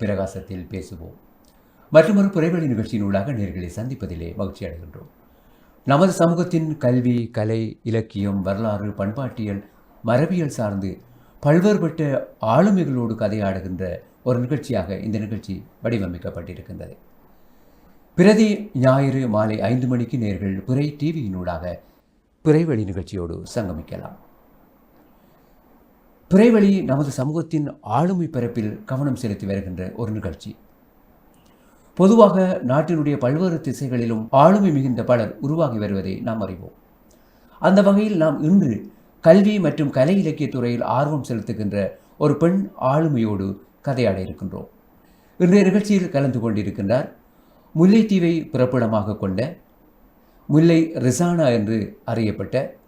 பிரகாசத்தில் பேசுவோம். மற்றொரு புறைவழி நிகழ்ச்சியினூடாக நேர்களை சந்திப்பதிலே மகிழ்ச்சி அடைகின்றோம். நமது சமூகத்தின் கல்வி கலை இலக்கியம் வரலாறு பண்பாட்டியல் மரபியல் சார்ந்து பல்வேறுபட்ட ஆளுமைகளோடு கதையாடுகின்ற ஒரு நிகழ்ச்சியாக இந்த நிகழ்ச்சி வடிவமைக்கப்பட்டிருக்கின்றது. பிரதி ஞாயிறு மாலை ஐந்து மணிக்கு நேர்கள் பிறை டிவியினூடாக பிறைவழி நிகழ்ச்சியோடு சங்கமிக்கலாம். பிறைவழி நமது சமூகத்தின் ஆளுமை பரப்பில் கவனம் செலுத்தி வருகின்ற ஒரு நிகழ்ச்சி. பொதுவாக நாட்டினுடைய பல்வேறு திசைகளிலும் ஆளுமை மிகுந்த பலர் உருவாகி வருவதை நாம் அறிவோம். அந்த வகையில் நாம் இன்று கல்வி மற்றும் கலை இலக்கியத் துறையில் ஆர்வம் செலுத்துகின்ற ஒரு பெண் ஆளுமையோடு கதையாட இருக்கின்றோம். இன்றைய நிகழ்ச்சியில் கலந்து கொண்டிருக்கின்றார் முல்லைத்தீவை பிறப்பிடமாக கொண்ட முல்லை ரிசானா என்று அறியப்பட்ட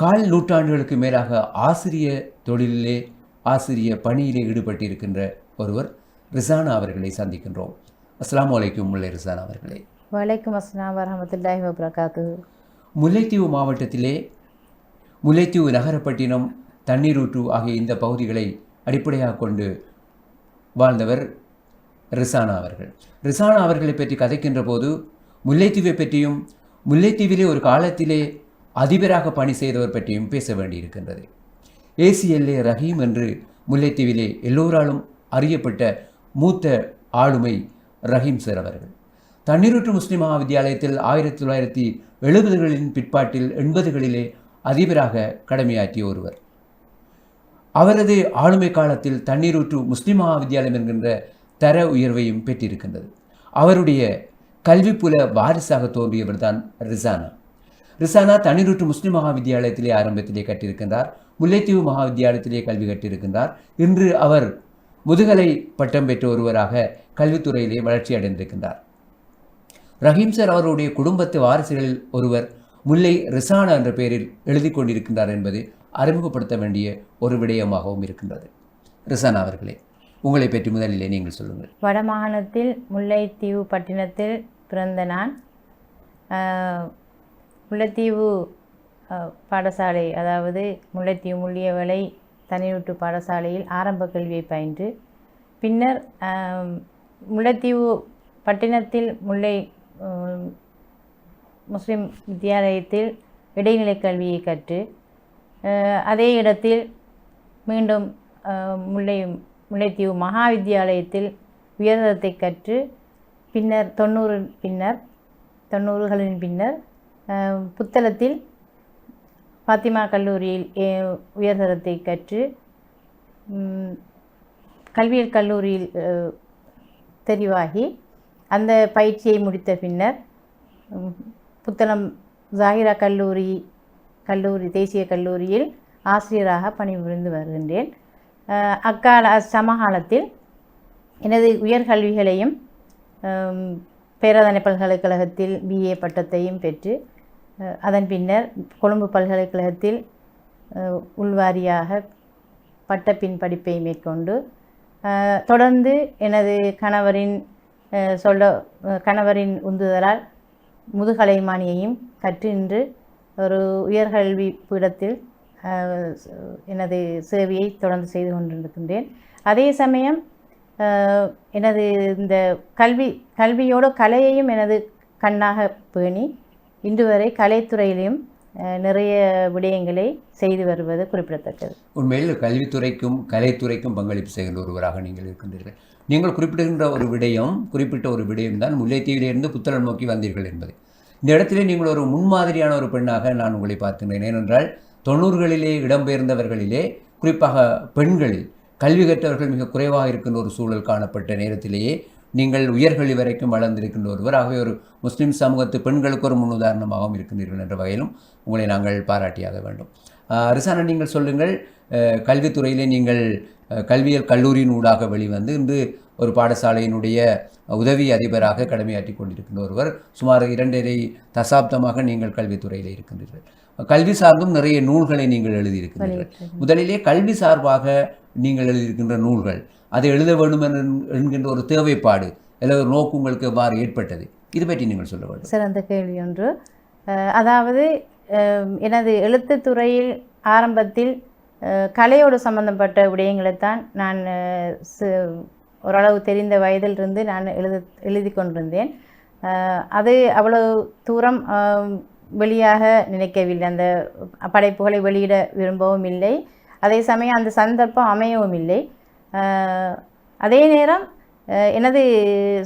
கால் நூற்றாண்டுகளுக்கு மேலாக ஆசிரிய தொழிலிலே ஆசிரிய பணியிலே ஈடுபட்டிருக்கின்ற ஒருவர் ரிசானா அவர்களை சந்திக்கின்றோம். அஸ்ஸலாமு அலைக்கும் முல்லை ரிசானா அவர்களே. வலைக்கம் அஸ்லாம் வரமத்துல்லாஹி வபரகாத்து. முல்லைத்தீவு மாவட்டத்திலே முல்லைத்தீவு நகரப்பட்டினம் தண்ணீரூற்று ஆகிய இந்த பகுதிகளை அடிப்படையாக கொண்டு வாழ்ந்தவர் ரிசானா அவர்கள். ரிசானா அவர்களை பற்றி கதைக்கின்ற போது முல்லைத்தீவை பற்றியும் முல்லைத்தீவிலே ஒரு காலத்திலே அதிபராக பணி செய்தவர் பற்றியும் பேச வேண்டியிருக்கின்றது. ஏசிஎல்ஏ ரஹீம் என்று முல்லைத்தீவிலே எல்லோராலும் அறியப்பட்ட மூத்த ஆளுமை ரஹீம் சார் அவர்கள். தண்ணீரூற்று முஸ்லிம் மகாவித்தியாலயத்தில் ஆயிரத்தி தொள்ளாயிரத்தி எழுபதுகளின் பிற்பாட்டில் எண்பதுகளிலே அதிபராக கடமையாற்றிய ஒருவர். அவரது ஆளுமை காலத்தில் தண்ணீரூற்று முஸ்லிம் மகாவித்தியாலயம் என்கின்ற தர உயர்வையும் பெற்றிருக்கின்றது. அவருடைய கல்விப்புல வாரிசாக தோன்றியவர் தான் ரிசானா. ரிசானா தண்ணீரூற்று முஸ்லிம் மகாவித்தியாலயத்திலே ஆரம்பத்திலே கட்டியிருக்கின்றார். முல்லைத்தீவு மகாவித்தியாலயத்திலே கல்வி கட்டியிருக்கின்றார். இன்று அவர் முதுகலை பட்டம் பெற்ற ஒருவராக கல்வித்துறையிலே வளர்ச்சி அடைந்திருக்கின்றார். ரஹீம் சார் அவருடைய குடும்பத்து வாரிசுகளில் ஒருவர் முல்லை ரிசானா என்ற பெயரில் எழுதி கொண்டிருக்கின்றார் என்பது அறிமுகப்படுத்த வேண்டிய ஒரு விடயமாகவும் இருக்கின்றது. ரிசானா அவர்களே உங்களை பற்றி முதலிலே நீங்கள் சொல்லுங்கள். வடமாகாணத்தில் முல்லைத்தீவு பட்டினத்தில் பிறந்த நான். ஆஹ், முல்லைத்தீவு பாடசாலை அதாவது முல்லைத்தீவு முள்ளியவளை தனியூட்டு பாடசாலையில் ஆரம்ப கல்வியை பயின்று பின்னர் முல்லைத்தீவு பட்டினத்தில் முல்லை முஸ்லிம் வித்தியாலயத்தில் இடைநிலை கல்வியை கற்று அதே இடத்தில் மீண்டும் முல்லை முல்லைத்தீவு மகா வித்தியாலயத்தில் உயர்தரத்தை கற்று பின்னர் தொண்ணூறு பின்னர் தொண்ணூறுகளின் பின்னர் புத்தளத்தில் ஃபாத்திமா கல்லூரியில் ஏ- உயர்தரத்தை கற்று கல்வியியல் கல்லூரியில் தெரிவாகி அந்த பயிற்சியை முடித்த பின்னர் புத்தளம் ஜாகிரா கல்லூரி கல்லூரி தேசிய கல்லூரியில் ஆசிரியராக பணிபுரிந்து வருகின்றேன். அக்கால சமகாலத்தில் எனது உயர்கல்விகளையும் பேராதனை பல்கலைக்கழகத்தில் பிஏ பட்டத்தையும் பெற்று அதன் பின்னர் கொழும்பு பல்கலைக்கழகத்தில் உள்வாரியாக பட்டப்பின் படிப்பை மேற்கொண்டு தொடர்ந்து எனது கணவரின் சொல்ல கணவரின் உந்துதலால் முதுகலைமானியையும் கற்று நின்று ஒரு உயர்கல்வி பீடத்தில் எனது சேவையை தொடர்ந்து செய்து கொண்டிருக்கின்றேன். அதே சமயம் எனது இந்த கல்வி கல்வியோடு கலையையும் எனது கண்ணாக பேணி இன்று வரை கலைத்துறையிலையும் நிறைய விடயங்களை செய்து வருவது குறிப்பிடத்தக்கது. உண்மையில் கல்வித்துறைக்கும் கலைத்துறைக்கும் பங்களிப்பு செய்கின்ற ஒருவராக நீங்கள் இருக்கின்றீர்கள். நீங்கள் குறிப்பிடுகின்ற ஒரு விடயம் குறிப்பிட்ட ஒரு விடயம் தான் முல்லைத்தீவிலிருந்து புத்தளம் நோக்கி வந்தீர்கள் என்பது. இந்த இடத்திலே நீங்கள் ஒரு முன்மாதிரியான ஒரு பெண்ணாக நான் உங்களை பார்க்கின்றேன். ஏனென்றால் தொண்ணூறுகளிலே இடம்பெயர்ந்தவர்களிலே குறிப்பாக பெண்களில் கல்வி கற்றவர்கள் மிக குறைவாக இருக்கின்ற ஒரு சூழல் காணப்பட்ட நேரத்திலேயே நீங்கள் உயர்கல்வி வரைக்கும் வளர்ந்திருக்கின்ற ஒருவர் ஆகவே ஒரு முஸ்லிம் சமூகத்து பெண்களுக்கு ஒரு முன்னுதாரணமாகவும் இருக்கின்றீர்கள் என்ற வகையிலும் உங்களை நாங்கள் பாராட்டியாக வேண்டும். ரிசானா நீங்கள் சொல்லுங்கள் கல்வித்துறையிலே நீங்கள் அஹ் கல்வியியல் கல்லூரியின் ஊடாக வெளிவந்து இன்று ஒரு பாடசாலையினுடைய உதவி அதிபராக கடமையாற்றி கொண்டிருக்கின்ற ஒருவர் சுமார் இரண்டரை தசாப்தமாக நீங்கள் கல்வித்துறையிலே இருக்கின்றீர்கள். கல்வி சார்ந்தும் நிறைய நூல்களை நீங்கள் எழுதியிருக்கின்றீர்கள். முதலிலே கல்வி சார்பாக நீங்கள் எழுதியிருக்கின்ற நூல்கள் அதை எழுத வேண்டும் என்கின்ற ஒரு தேவைப்பாடு அல்லது ஒரு நோக்கு உங்களுக்கு எவ்வாறு ஏற்பட்டது? இது பற்றி நீங்கள் சொல்ல வேண்டும். சிறந்த கேள்வி ஒன்று. அதாவது எனது எழுத்து துறையில் ஆரம்பத்தில் கலையோடு சம்பந்தப்பட்ட விடயங்களைத்தான் நான் ஓரளவு தெரிந்த வயதிலிருந்து நான் எழுத எழுதி கொண்டிருந்தேன். அது அவ்வளவு தூரம் வெளியாக நினைக்கவில்லை. அந்த படைப்புகளை வெளியிட விரும்பவும் இல்லை. அதே சமயம் அந்த சந்தர்ப்பம் அமையவும் இல்லை. அதே நேரம் எனது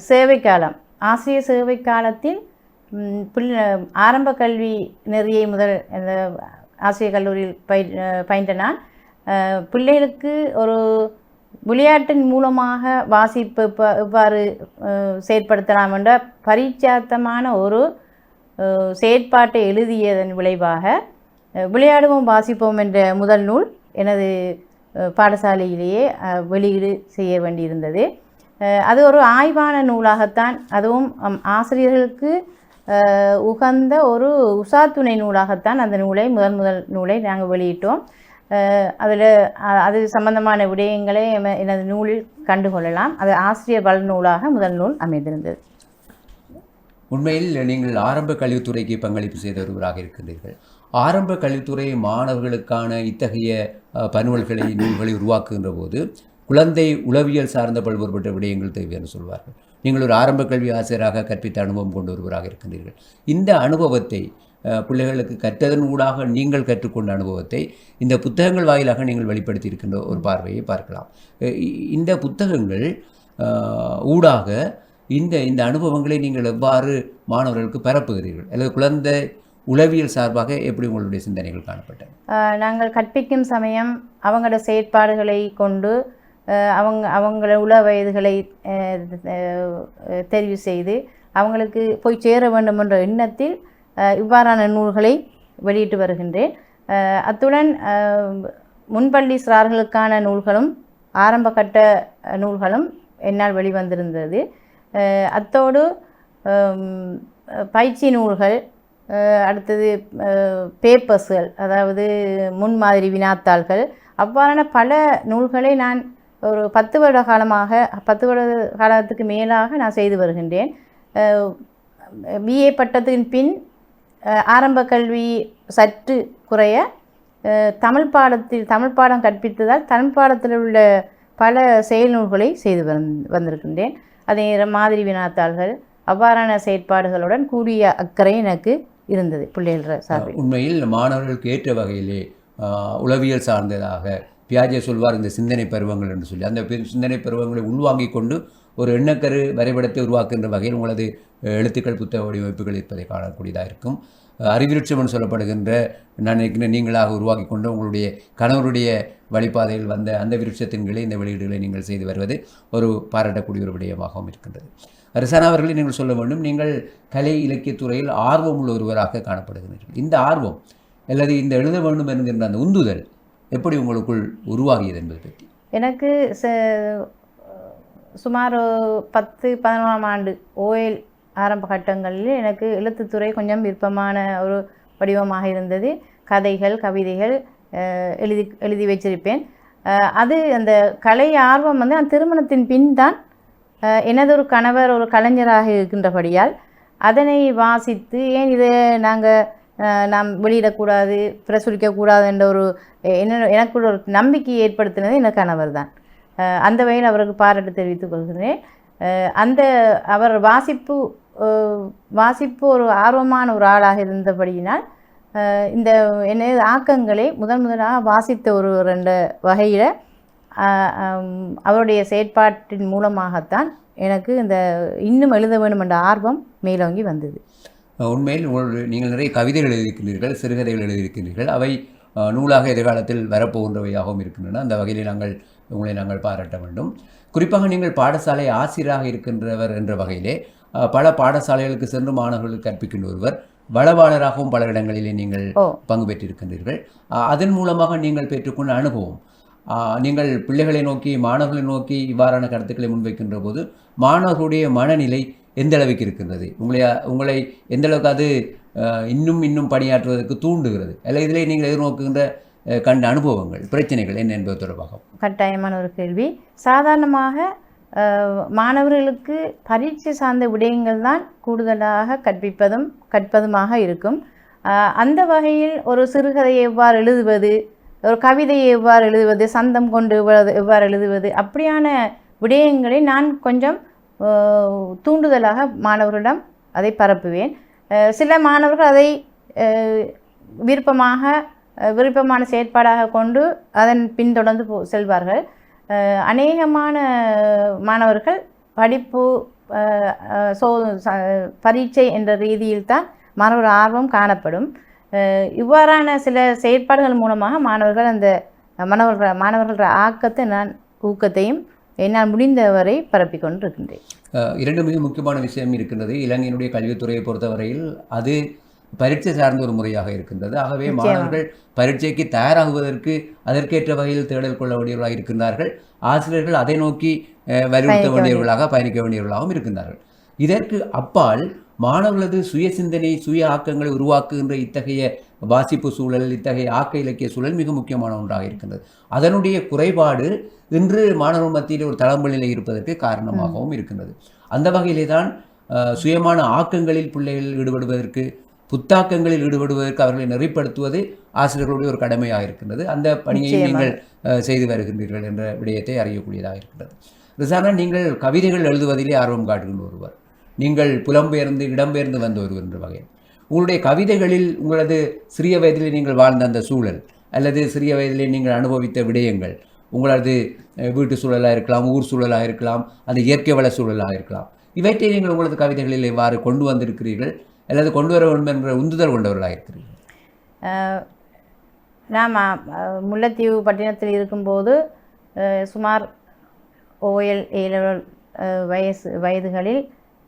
சேவை காலம் ஆசிரியர் சேவை காலத்தில் பிள்ளை ஆரம்ப கல்வி நெறியை முதல் அந்த ஆசிரியர் கல்லூரியில் பயிர் பயின்ற நான் பிள்ளைகளுக்கு ஒரு விளையாட்டின் மூலமாக வாசிப்பு எவ்வாறு செயற்படுத்தலாம் என்ற பரிச்சார்த்தமான ஒரு செயற்பாட்டை எழுதியதன் விளைவாக விளையாடுவோம் வாசிப்போம் என்ற முதல் நூல் எனது பாடசாலையிலேயே வெளியீடு செய்ய வேண்டியிருந்தது. அது ஒரு ஆய்வான நூலாகத்தான் அதுவும் அம், ஆசிரியர்களுக்கு உகந்த ஒரு உசாத்துணை நூலாகத்தான் அந்த நூலை முதல் முதல் நூலை நாங்கள் வெளியிட்டோம். அதில் அது சம்பந்தமான விடயங்களை எம- எனது நூலில் கண்டுகொள்ளலாம். அது ஆசிரியர் வல் நூலாக முதல் நூல் அமைந்திருந்தது. உண்மையில் நீங்கள் ஆரம்ப கல்வித்துறைக்கு பங்களிப்பு செய்தவர்களாக இருக்கின்றீர்கள். ஆரம்ப கல்வித்துறை மாணவர்களுக்கான இத்தகைய அஹ், பனுவல்களை நூல்களை உருவாக்குகின்ற போது குழந்தை உளவியல் சார்ந்த பல்வேறுபட்ட விடயங்கள் தேவை என்று சொல்வார்கள். நீங்கள் ஒரு ஆரம்ப கல்வி ஆசிரியராக கற்பித்த அனுபவம் கொண்டு ஒருவராக இருக்கின்றீர்கள். இந்த அனுபவத்தை பிள்ளைகளுக்கு கற்றதன் ஊடாக நீங்கள் கற்றுக்கொண்ட அனுபவத்தை இந்த புத்தகங்கள் வாயிலாக நீங்கள் வெளிப்படுத்தி இருக்கின்ற ஒரு பார்வையை பார்க்கலாம். இந்த புத்தகங்கள் ஊடாக இந்த இந்த அனுபவங்களை நீங்கள் எவ்வாறு மாணவர்களுக்கு பரப்புகிறீர்கள்? அல்லது குழந்தை உளவியல் சார்பாக எப்படி உங்களுடைய சிந்தனைகள் காணப்பட்டன? நாங்கள் கற்பிக்கும் சமயம் அவங்களோட செயற்பாடுகளை கொண்டு அவங்க அவங்கள உள வயதுகளை தெரிவு செய்து அவங்களுக்கு போய் சேர வேண்டும் என்ற எண்ணத்தில் இவ்வாறான நூல்களை வெளியிட்டு வருகின்றேன். அத்துடன் முன்பள்ளி சிறார்களுக்கான நூல்களும் ஆரம்ப கட்ட நூல்களும் என்னால் வெளிவந்திருந்தது. அத்தோடு பயிற்சி நூல்கள் அடுத்தது பேப்பர்ஸ்கள் அதாவது முன்மாதிரி வினாத்தாள்கள். அவ்வாறான பல நூல்களை நான் ஒரு பத்து வருட காலமாக பத்து வருட காலத்துக்கு மேலாக நான் செய்து வருகின்றேன். பிஏ பட்டத்தின் பின் ஆரம்ப கல்வி சற்று குறைய தமிழ் பாடத்தில் தமிழ் பாடம் கற்பித்ததால் தமிழ் பாடத்தில் உள்ள பல செயல் நூல்களை செய்து வந் வந்திருக்கின்றேன். அதே மாதிரி வினாத்தாள்கள் அவ்வாறான செயற்பாடுகளுடன் கூடிய அக்கறை எனக்கு இருந்தது பிள்ளைகள் சார்பில். உண்மையில் மாணவர்களுக்கு ஏற்ற வகையிலே உளவியல் சார்ந்ததாக பியாஜே சொல்வார் இந்த சிந்தனை பருவங்கள் என்று சொல்லி. அந்த சிந்தனை பருவங்களை உள்வாங்கிக் கொண்டு ஒரு எண்ணக்கரு வரைபடத்தை உருவாக்குகின்ற வகையில் உங்களது எழுத்துக்கள் புத்தக வடிவமைப்புகள் இருப்பதை காணக்கூடியதாக இருக்கும். அஹ், அறிவிருட்சம் என்று சொல்லப்படுகின்ற நான் நினைக்கிறேன் நீங்களாக உருவாக்கி கொண்டு உங்களுடைய கணவருடைய வழிபாதையில் வந்த அந்த விருட்சத்தின் கீழே இந்த வெளியீடுகளை நீங்கள் செய்து வருவது ஒரு பாராட்டக்கூடிய ஒரு விடயமாகவும் இருக்கின்றது. ரிசானா அவர்களை நீங்கள் சொல்ல வேண்டும். நீங்கள் கலை இலக்கியத்துறையில் ஆர்வம் உள்ள ஒருவராக காணப்படுகிறீர்கள் இந்த ஆர்வம் அல்லது இந்த எழுத வேண்டும் என்கின்ற அந்த உந்துதல் எப்படி உங்களுக்குள் உருவாகியது என்பது பற்றி? எனக்கு ச- சுமார் பத்து பதினோராம் ஆண்டு ஓஎல் ஆரம்ப கட்டங்களில் எனக்கு எழுத்துத்துறை கொஞ்சம் விருப்பமான ஒரு வடிவமாக இருந்தது. கதைகள் கவிதைகள் எழுதி எழுதி வச்சிருப்பேன். அது அந்த கலை ஆர்வம் வந்து அந்த திருமணத்தின் பின் தான் எனதொரு கணவர் ஒரு கலைஞராக இருக்கின்றபடியால் அதனை வாசித்து ஏன் இதை நாங்கள் நாம் வெளியிடக்கூடாது பிரசுரிக்கக்கூடாது என்ற ஒரு என்ன எனக்குள்ள ஒரு நம்பிக்கை ஏற்படுத்தினது என் கணவர் தான் அந்த வகையில் அவருக்கு பாராட்டு தெரிவித்துக் கொள்கிறேன். அந்த அவர் வாசிப்பு வாசிப்பு ஒரு ஆர்வமான ஒரு ஆளாக இருந்தபடியினால் இந்த எனது ஆக்கங்களை முதன் முதலாக வாசித்த ஒரு ரெண்டு வகையில் அவருடைய செயற்பாட்டின் மூலமாகத்தான் எனக்கு இந்த இன்னும் எழுத வேண்டும் என்ற ஆர்வம் மேலோங்கி வந்தது. உண்மையில் நீங்கள் நிறைய கவிதைகள் எழுதியிருக்கின்றீர்கள் சிறுகதைகள் எழுதியிருக்கின்றீர்கள். அவை நூலாக எதிர்காலத்தில் வரப்போகின்றவையாகவும் இருக்கின்றன. அந்த வகையில் நாங்கள் உங்களை நாங்கள் பாராட்ட வேண்டும். குறிப்பாக நீங்கள் பாடசாலை ஆசிரியராக இருக்கின்றவர் என்ற வகையிலே பல பாடசாலைகளுக்கு சென்று மாணவர்களுக்கு கற்பிக்கின்ற ஒருவர் வளவாளராகவும் பல இடங்களிலே நீங்கள். பங்கு பெற்றிருக்கின்றீர்கள். அதன் மூலமாக நீங்கள் பெற்றுக்கொண்ட அனுபவம் நீங்கள் பிள்ளைகளை நோக்கி மாணவர்களை நோக்கி இவ்வாறான கருத்துக்களை முன்வைக்கின்ற போது மாணவர்களுடைய மனநிலை எந்த அளவுக்கு இருக்கின்றது? உங்களை உங்களை எந்த அளவுக்கு அது இன்னும் இன்னும் பணியாற்றுவதற்கு தூண்டுகிறது? அல்ல இதிலே நீங்கள் எதிர்நோக்குகின்ற கண்ட அனுபவங்கள் பிரச்சனைகள் என்ன என்பது தொடர்பாக கட்டாயமான ஒரு கேள்வி. சாதாரணமாக மாணவர்களுக்கு பரீட்சை சார்ந்த விடயங்கள் தான் கூடுதலாக கற்பிப்பதும் கற்பதுமாக இருக்கும். அந்த வகையில் ஒரு சிறுகதையை எவ்வாறு எழுதுவது ஒரு கவிதையை எவ்வாறு எழுதுவது சந்தம் கொண்டு எவ்வாறு எவ்வாறு எழுதுவது அப்படியான விடயங்களை நான் கொஞ்சம் தூண்டுதலாக மாணவர்களிடம் அதை பரப்புவேன். சில மாணவர்கள் அதை விருப்பமாக விருப்பமான செயற்பாடாக கொண்டு அதன் பின்தொடர்ந்து போ செல்வார்கள். அநேகமான மாணவர்கள் படிப்பு சோ பரீட்சை என்ற ரீதியில் தான் மாணவர் ஆர்வம் காணப்படும். இவ்வாறான சில செயற்பாடுகள் மூலமாக மாணவர்கள் அந்த மாணவர்கள் மாணவர்கள ஆக்கத்தை நான் ஊக்கத்தையும் என்னால் முடிந்தவரை பரப்பிக் கொண்டிருக்கின்றேன். இரண்டு மிக முக்கியமான விஷயம் இருக்கின்றது. இலங்கையினுடைய கல்வித்துறையை பொறுத்தவரையில் அது பரீட்சை சார்ந்த ஒரு முறையாக இருக்கின்றது. ஆகவே மாணவர்கள் பரீட்சைக்கு தயாராகுவதற்கு அதற்கேற்ற வகையில் தேடல் கொள்ள வேண்டியவர்களாக இருக்கின்றார்கள். ஆசிரியர்கள் அதை நோக்கி வலியுறுத்த வேண்டியவர்களாக பயணிக்க வேண்டியவர்களாகவும் இருக்கின்றார்கள். இதற்கு அப்பால் மாணவர்களது சுய சிந்தனை சுய ஆக்கங்களை உருவாக்குகின்ற இத்தகைய வாசிப்பு சூழல் இத்தகைய ஆக்க இலக்கிய சூழல் மிக முக்கியமான ஒன்றாக இருக்கின்றது. அதனுடைய குறைபாடு இன்று மாணவர் மத்தியில் ஒரு தளம்பலில் இருப்பதற்கு காரணமாகவும் இருக்கின்றது. அந்த வகையிலே தான் சுயமான ஆக்கங்களில் பிள்ளைகள் ஈடுபடுவதற்கு புத்தாக்கங்களில் ஈடுபடுவதற்கு அவர்களை நெறிப்படுத்துவது ஆசிரியர்களுடைய ஒரு கடமையாக இருக்கின்றது. அந்த பணியை. நீங்கள் செய்து வருகின்றீர்கள் என்ற விடயத்தை அறியக்கூடியதாக இருக்கின்றது. ரிசானா நீங்கள் கவிதைகள் எழுதுவதிலே ஆர்வம் காட்டுகின்ற ஒருவர். நீங்கள் புலம்பெயர்ந்து இடம்பெயர்ந்து வந்து ஒருவர் என்ற வகையில். உங்களுடைய கவிதைகளில் உங்களது சிறிய வயதிலே நீங்கள் வாழ்ந்த அந்த சூழல் அல்லது சிறிய வயதிலே நீங்கள் அனுபவித்த விடயங்கள் உங்களது வீட்டு சூழலாக இருக்கலாம் ஊர் சூழலாக இருக்கலாம் அந்த இயற்கை வள சூழலாக இருக்கலாம் இவற்றை நீங்கள் உங்களது கவிதைகளில் எவ்வாறு கொண்டு வந்திருக்கிறீர்கள் அல்லது கொண்டு வர வேண்டும் என்ற உந்துதல் கொண்டவர்களாக இருக்கிறீர்கள்? நாம் முல்லைத்தீவு பட்டினத்தில் இருக்கும்போது சுமார் ஓஎல் ஏழு வயசு வயதுகளில்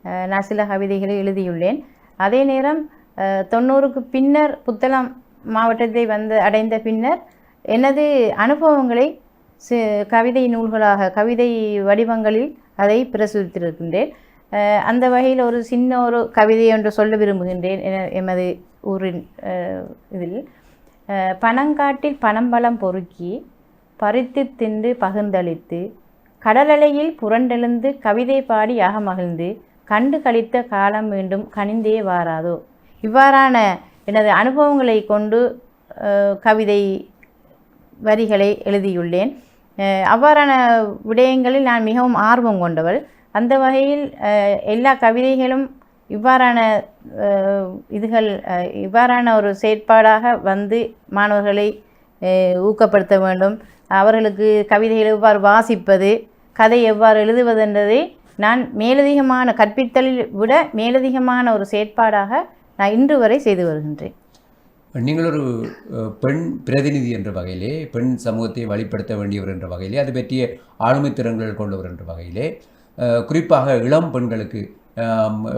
நான் சில கவிதைகளை எழுதியுள்ளேன். அதே நேரம் தொண்ணூறுக்கு பின்னர் புத்தளம் மாவட்டத்தை வந்து அடைந்த பின்னர் எனது அனுபவங்களை சி கவிதை நூல்களாக கவிதை வடிவங்களில் அதை பிரசுரித்திருக்கின்றேன். அந்த வகையில் ஒரு சின்ன ஒரு கவிதை ஒன்று சொல்ல விரும்புகின்றேன் என- எமது ஊரின் இதில். பனங்காட்டில் பனம்பழம் பொறுக்கி பறித்து தின்று பகிர்ந்தளித்து கடலலையில் புரண்டெழுந்து கவிதை பாடி யாக மகிழ்ந்து கண்டு கழித்த காலம் மீண்டும் கனிந்தே வாராதோ? இவ்வாறான எனது அனுபவங்களை கொண்டு கவிதை வரிகளை எழுதியுள்ளேன். அவ்வாறான விடயங்களில் நான் மிகவும் ஆர்வம் கொண்டவள். அந்த வகையில் எல்லா கவிதைகளும் இவ்வாறான இதுகள் இவ்வாறான ஒரு செயற்பாடாக வந்து மாணவர்களை ஊக்கப்படுத்த வேண்டும். அவர்களுக்கு கவிதைகளை எவ்வாறு வாசிப்பது கதை எவ்வாறு எழுதுவது என்றதை நான் மேலதிகமான கற்பித்தலில் விட மேலதிகமான ஒரு செயற்பாடாக நான் இன்று வரை செய்து வருகின்றேன். நீங்கள் ஒரு பெண் பிரதிநிதி என்ற வகையிலே பெண் சமூகத்தை வழிப்படுத்த வேண்டியவர் என்ற வகையிலே அது பற்றிய ஆளுமை திறன்கள் கொண்டவர் என்ற வகையிலே குறிப்பாக இளம் பெண்களுக்கு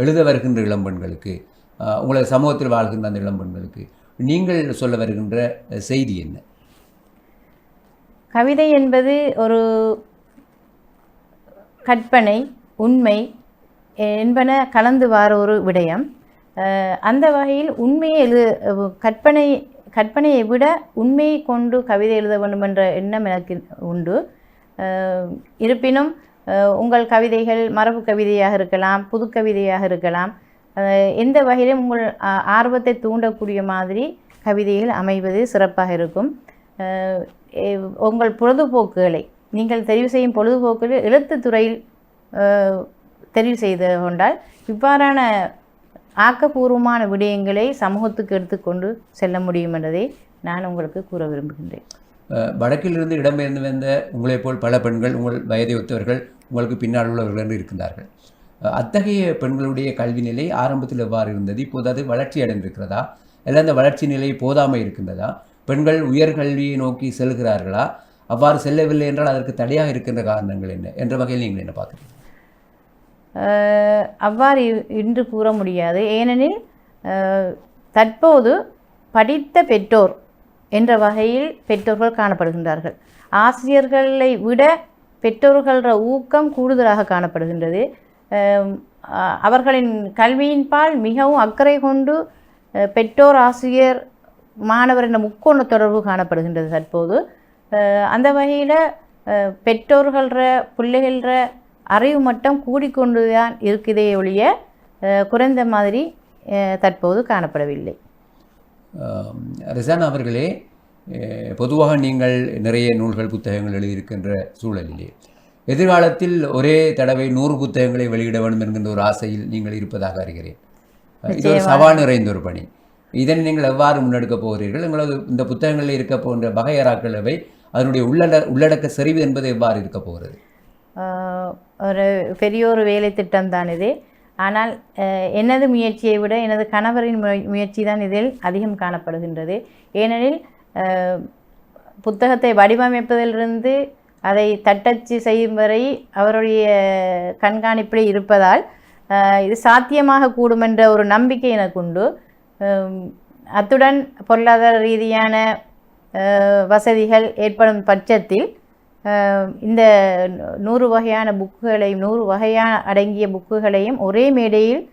எழுத வருகின்ற இளம் பெண்களுக்கு உங்களது சமூகத்தில் வாழ்கின்ற அந்த இளம் பெண்களுக்கு நீங்கள் சொல்ல வருகின்ற செய்தி என்ன? கவிதை என்பது ஒரு கற்பனை உண்மை என்பன கலந்து வார ஒரு விடயம். அந்த வகையில் உண்மையை எழு கற்பனை கற்பனையை விட உண்மையை கொண்டு கவிதை எழுத வேண்டும் என்ற எண்ணம் எனக்கு உண்டு. இருப்பினும் உங்கள் கவிதைகள் மரபு கவிதையாக இருக்கலாம் புது கவிதையாக இருக்கலாம். எந்த வகையிலும் உங்கள் ஆர்வத்தை தூண்டக்கூடிய மாதிரி கவிதைகள் அமைவது சிறப்பாக இருக்கும். எ- உங்கள் பொழுதுபோக்குகளை நீங்கள் தெரிவு செய்யும் பொழுதுபோக்குகள் எழுத்து துறையில் தெரிவு செய்து கொண்டால் இவ்வாறான ஆக்கப்பூர்வமான விடயங்களை சமூகத்துக்கு எடுத்துக்கொண்டு செல்ல முடியும் என்பதை நான் உங்களுக்கு கூற விரும்புகின்றேன். வடக்கிலிருந்து இடம்பெயர்ந்து வந்த உங்களைப் போல் பல பெண்கள் உங்கள் வயதை ஒத்தவர்கள் உங்களுக்கு பின்னால் உள்ளவர்கள் என்று இருக்கின்றார்கள். அத்தகைய பெண்களுடைய கல்வி நிலை ஆரம்பத்தில் எவ்வாறு இருந்தது? இப்போது அது வளர்ச்சி அடைந்திருக்கிறதா? இல்லை அந்த வளர்ச்சி நிலை போதாமல் இருக்கின்றதா? பெண்கள் உயர்கல்வியை நோக்கி செல்கிறார்களா? அவ்வாறு செல்லவில்லை என்றால் அதற்கு தடையாக இருக்கின்ற காரணங்கள் என்ன? என்ற வகையில் நீங்கள் என்ன பார்க்குறீங்க அவ்வாறு இன்று கூற முடியாது. ஏனெனில் தற்போது படித்த பெற்றோர் என்ற வகையில் பெற்றோர்கள் காணப்படுகின்றார்கள். ஆசிரியர்களை விட பெற்றோர்கள ஊக்கம் கூடுதலாக காணப்படுகின்றது. அவர்களின் கல்வியின்பால் மிகவும் அக்கறை கொண்டு பெற்றோர் ஆசிரியர் மாணவர் என்ற முக்கோண தொடர்பு காணப்படுகின்றது தற்போது. அந்த வகையில் பெற்றோர்கள பிள்ளைகள அறிவு மட்டம் கூடிக்கொண்டு தான் இருக்குதே ஒழிய குறைந்த மாதிரி தற்போது காணப்படவில்லை. ரிசானா அவர்களே பொதுவாக நீங்கள் நிறைய நூல்கள் புத்தகங்கள் எழுதியிருக்கின்ற சூழலிலே. எதிர்காலத்தில் ஒரே தடவை நூறு புத்தகங்களை வெளியிட வேண்டும் என்கின்ற ஒரு ஆசையில் நீங்கள் இருப்பதாக அறிகிறேன். இது ஒரு சவால் நிறைந்த ஒரு பணி. இதனை நீங்கள் எவ்வாறு முன்னெடுக்கப் போகிறீர்கள்? உங்களது இந்த புத்தகங்களில் இருக்க போன்ற வகையறாக்கள் அதனுடைய உள்ளட உள்ளடக்க செறிவு என்பது எவ்வாறு இருக்க போகிறது? ஒரு பெரிய ஒரு வேலை திட்டம் தான் இது. ஆனால் எனது முயற்சியை விட எனது கணவரின் முயற்சி தான் இதில் அதிகம் காணப்படுகின்றது. ஏனெனில் புத்தகத்தை வடிவமைப்பதிலிருந்து அதை தட்டச்சு செய்யும் வரை அவருடைய கண்காணிப்பில் இருப்பதால் இது சாத்தியமாக கூடும் என்ற ஒரு நம்பிக்கை எனக்கு உண்டு. அத்துடன் பொருளாதார ரீதியான வசதிகள் ஏற்படும் பட்சத்தில் இந்த நூறு வகையான புக்குகளையும் நூறு வகையான அடங்கிய புக்குகளையும் ஒரே மேடையில்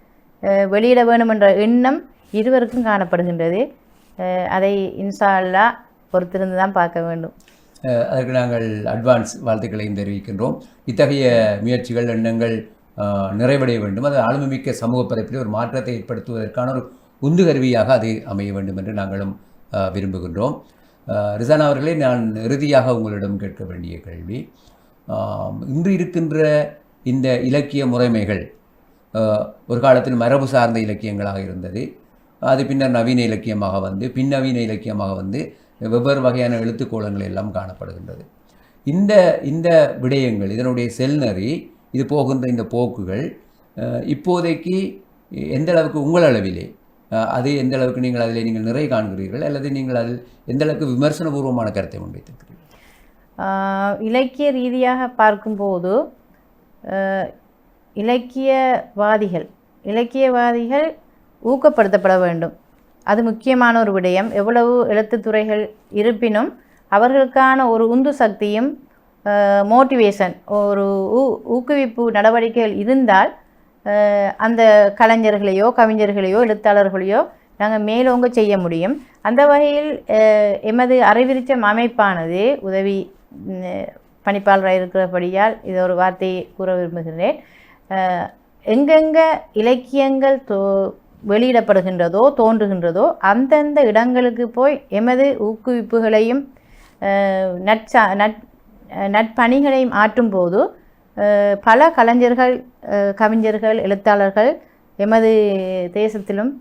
வெளியிட வேண்டும் என்ற எண்ணம் இருவருக்கும் காணப்படுகின்றது. அதை இன்ஷா அல்லாஹ் பொறுத்திருந்து தான் பார்க்க வேண்டும். அதற்கு நாங்கள் அட்வான்ஸ் வாழ்த்துக்களையும் தெரிவிக்கின்றோம். இத்தகைய முயற்சிகள் எண்ணங்கள் நிறைவடைய வேண்டும். அது ஆளுமைமிக்க சமூக பரப்பில் ஒரு மாற்றத்தை ஏற்படுத்துவதற்கான ஒரு உந்து கருவியாக அது அமைய வேண்டும் என்று நாங்களும் விரும்புகின்றோம். ரிசானா அவர்களே நான் இறுதியாக உங்களிடம் கேட்க வேண்டிய கேள்வி. இன்று இருக்கின்ற இந்த இலக்கிய முறைமைகள் ஒரு காலத்தில் மரபு சார்ந்த இலக்கியங்களாக இருந்தது. அது பின்னர் நவீன இலக்கியமாக வந்து பின்னவீன இலக்கியமாக வந்து வெவ்வேறு வகையான எழுத்துக்கோளங்கள் எல்லாம் காணப்படுகின்றது. இந்த இந்த விடயங்கள் இதனுடைய செல்நறி இது போகின்ற இந்த போக்குகள் இப்போதைக்கு எந்த அளவுக்கு உங்கள் அளவிலே அது எந்த அளவுக்கு நீங்கள் அதில் நீங்கள் நிறை காண்கிறீர்கள் அல்லது நீங்கள் அதில் எந்த அளவுக்கு விமர்சனபூர்வமான கருத்தை முன்வைத்திருக்கிறீர்கள்? இலக்கிய ரீதியாக பார்க்கும்போது இலக்கியவாதிகள் இலக்கியவாதிகள் ஊக்கப்படுத்தப்பட வேண்டும். அது முக்கியமான ஒரு விடயம். எவ்வளவு எழுத்துத்துறைகள் இருப்பினும் அவர்களுக்கான ஒரு உந்து சக்தியும் மோட்டிவேஷன் ஒரு ஊ ஊக்குவிப்பு நடவடிக்கைகள் இருந்தால் அந்த கலைஞர்களையோ கவிஞர்களையோ எழுத்தாளர்களையோ நாங்கள் மேலோங்க செய்ய முடியும். அந்த வகையில் எமது அறிவிருச்சம் அமைப்பானது உதவி பணிப்பாளராக இருக்கிறபடியால் இது ஒரு வார்த்தையை கூற விரும்புகிறேன். எங்கெங்கே இலக்கியங்கள் தோ வெளியிடப்படுகின்றதோ தோன்றுகின்றதோ அந்தந்த இடங்களுக்கு போய் எமது ஊக்குவிப்புகளையும் ஆஹ் நற்சா நட் நட்பணிகளையும் ஆற்றும்போது போது பல கலைஞர்கள் கவிஞர்கள் எழுத்தாளர்கள் எமது தேசத்திலும்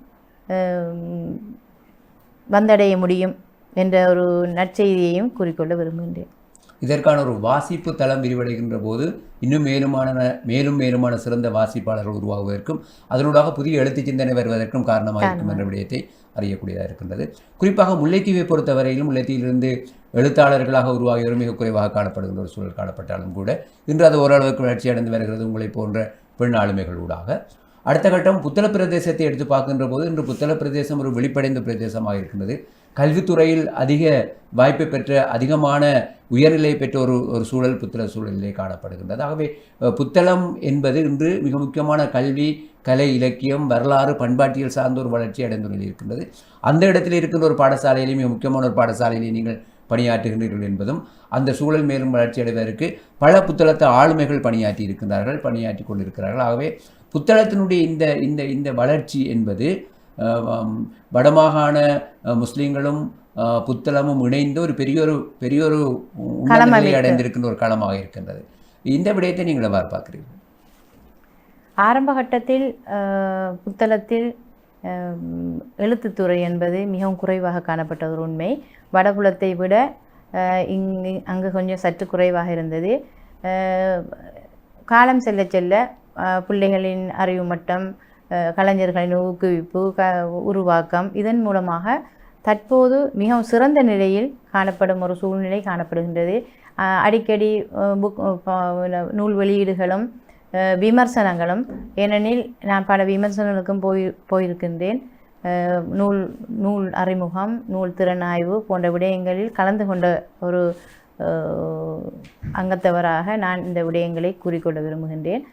வந்தடைய முடியும் என்ற ஒரு நற்செய்தியையும் கூறிக்கொள்ள விரும்புகின்றேன். இதற்கான ஒரு வாசிப்பு தளம் விரிவடைகின்ற போது இன்னும் மேலுமான மேலும் மேலுமான சிறந்த வாசிப்பாளர்கள் உருவாகுவதற்கும் அதனூடாக புதிய எழுத்து சிந்தனை வருவதற்கும் காரணமாக இருக்கும் என்ற விடயத்தை அறியக்கூடியதாக இருக்கின்றது. குறிப்பாக முல்லைத்தீவை பொறுத்தவரையிலும் முல்லைத்தீவிலிருந்து எழுத்தாளர்களாக உருவாகியவர் மிக குறைவாக காணப்படுகின்ற ஒரு சூழல் காணப்பட்டாலும் கூட இன்று அது ஓரளவுக்கு வளர்ச்சி அடைந்து வருகிறது உங்களை போன்ற பெண் ஆளுமைகளூடாக அடுத்த கட்டம் புத்தள பிரதேசத்தை எடுத்து பார்க்கின்ற போது இன்று புத்தள பிரதேசம் ஒரு வெளிப்படைந்த பிரதேசமாக இருக்கின்றது. கல்வித்துறையில் அதிக வாய்ப்பை பெற்ற அதிகமான உயர்நிலை பெற்ற ஒரு ஒரு சூழல் புத்தள சூழலிலே காணப்படுகின்றது. ஆகவே புத்தளம் என்பது இன்று மிக முக்கியமான கல்வி கலை இலக்கியம் வரலாறு பண்பாட்டியல் சார்ந்த ஒரு வளர்ச்சி அடைந்து நிலையில் இருக்கின்றது. அந்த இடத்தில் இருக்கின்ற ஒரு பாடசாலையிலே மிக முக்கியமான ஒரு பாடசாலையிலே நீங்கள் பணியாற்றுகின்றீர்கள் என்பதும் அந்த சூழல் மேலும் வளர்ச்சி அடைவதற்கு பல புத்தளத்து ஆளுமைகள் பணியாற்றி இருக்கின்றார்கள் பணியாற்றி கொண்டிருக்கிறார்கள். ஆகவே புத்தளத்தினுடைய இந்த இந்த இந்த வளர்ச்சி என்பது வடமாகாண முஸ்லிம்களும் புத்தளமும் இணைந்து ஒரு பெரிய ஒரு பெரிய ஒரு அமைத்து. அடைந்திருக்கின்ற ஒரு களமாக இருக்கின்றது. இந்த விடயத்தை நீங்கள் எவ்வாறு பார்க்கிறீர்கள்? ஆரம்ப கட்டத்தில் புத்தளத்தில் எழுத்துத்துறை என்பது மிகவும் குறைவாக காணப்பட்ட ஒரு உண்மை. வடபுலத்தை விட இங் இங்கு அங்கு கொஞ்சம் சற்று குறைவாக இருந்தது. காலம் செல்ல செல்ல பிள்ளைகளின் அறிவு மட்டம் கலைஞர்களின் ஊக்குவிப்பு க உருவாக்கம் இதன் மூலமாக தற்போது மிகவும் சிறந்த நிலையில் காணப்படும் ஒரு சூழ்நிலை காணப்படுகின்றது. அடிக்கடி புக் நூல் வெளியீடுகளும் விமர்சனங்களும். ஏனெனில் நான் பல விமர்சனங்களுக்கும் போய் போயிருக்கின்றேன். நூல் நூல் அறிமுகம் நூல் திறனாய்வு போன்ற விடயங்களில் கலந்து கொண்ட ஒரு அங்கத்தவராக நான் இந்த விடயங்களை கூறிக்கொள்ள விரும்புகின்றேன்.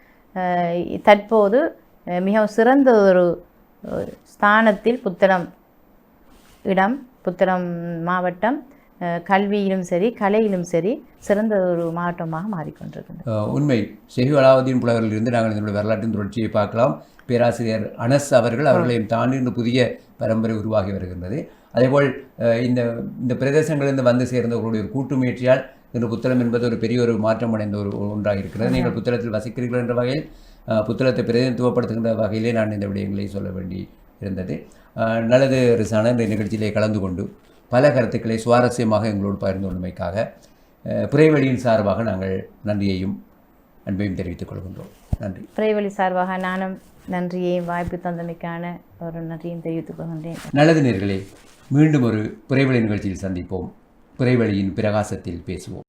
தற்போது மிகவும் சிறந்த ஒரு ஸ்தானத்தில் புத்தளம் இடம் புத்தளம் மாவட்டம் கல்வியிலும் சரி கலையிலும் சரி சிறந்த ஒரு மாவட்டமாக மாறிக்கொண்டிருக்கின்றது உண்மை. ஷெஹி அலாவுதீன் புலவரிலிருந்து நாங்கள் இதனுடைய வரலாற்றின் தொடர்ச்சியை பார்க்கலாம். பேராசிரியர் அனஸ் அவர்கள் அவர்களையும் தாண்டி இன்று புதிய பரம்பரை உருவாகி வருகின்றது. அதேபோல் இந்த இந்த பிரதேசங்களிலிருந்து வந்து சேர்ந்தவர்களுடைய ஒரு கூட்டு முயற்சியால் இன்று புத்தளம் என்பது ஒரு பெரிய ஒரு மாற்றம் அடைந்த ஒரு ஒன்றாக இருக்கிறது. நீங்கள் புத்தளத்தில் வசிக்கிறீர்கள் என்ற வகையில் புத்தளத்தை பிரதிநிதித்துவப்படுத்துகின்ற வகையிலே நான் இந்த விடயங்களை சொல்ல வேண்டி இருந்தது. நல்லது ரிசான இந்த நிகழ்ச்சியிலே கலந்து கொண்டு பல கருத்துக்களை சுவாரஸ்யமாக எங்களோடு பகிர்ந்து கொண்டமைக்காக அஹ், புரைவழியின் சார்பாக நாங்கள் நன்றியையும் அன்பையும் தெரிவித்துக் கொள்கின்றோம். நன்றி. பிறைவழி சார்பாக நானும் நன்றியை வாய்ப்பு தந்தமைக்கான ஒரு நன்றியும் தெரிவித்துக் கொள்கின்றேன். நல்லது நேர்களே மீண்டும் ஒரு புரைவழி நிகழ்ச்சியில் சந்திப்போம். புரைவழியின் பிரகாசத்தில் பேசுவோம்.